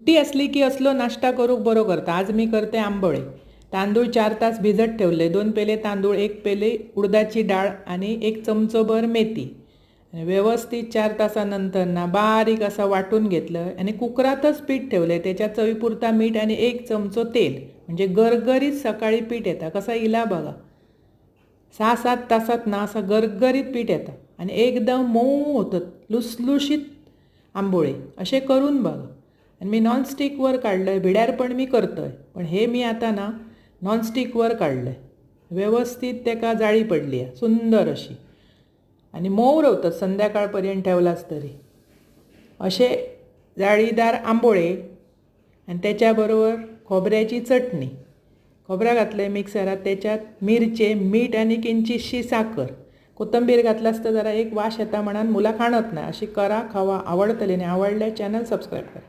सुट्टी असली की असलो नाश्ता करूक बरो करता आज मी करते आंबोळे. तांदूळ चार तास भिजत ठेवले. दोन पेले तांदूळ एक पेले उडदाची डाळ आणि एक चमचोभर मेथी. व्यवस्थित चार तासानंतर ना बारीक असं वाटून घेतलं आणि कुकरातच पीठ ठेवलं. त्याच्या चवीपुरता मीठ आणि एक चमचो तेल. म्हणजे गरगरीत सकाळी पीठ येतं. कसं इला बघा. सहा सात तासात ना असं गरगरीत पीठ येतं. आणि एकदम मऊ होतं. लुसलुशीत आंबोळे. असे करून बघा. आणि मी नॉनस्टिकवर काढलं आहे भिड्यार पण मी करतो आहे पण हे मी आता ना नॉनस्टिकवर काढलं आहे व्यवस्थित त्याका जाळी पडली आहे. सुंदर अशी. आणि मऊ रावतात संध्याकाळपर्यंत ठेवलाच तरी. असे जाळीदार आंबोळे आणि त्याच्याबरोबर खोबऱ्याची चटणी. खोबरा घातलं आहे मिक्सरात. त्याच्यात मिरचे मीठ आणि किंचितशी साखर. कोथंबीर घातलास तर जरा एक वाश येता म्हणान मुला खाणत नाही. अशी करा खावा आवडतले आणि आवडल्या चॅनल सबस्क्राईब करा.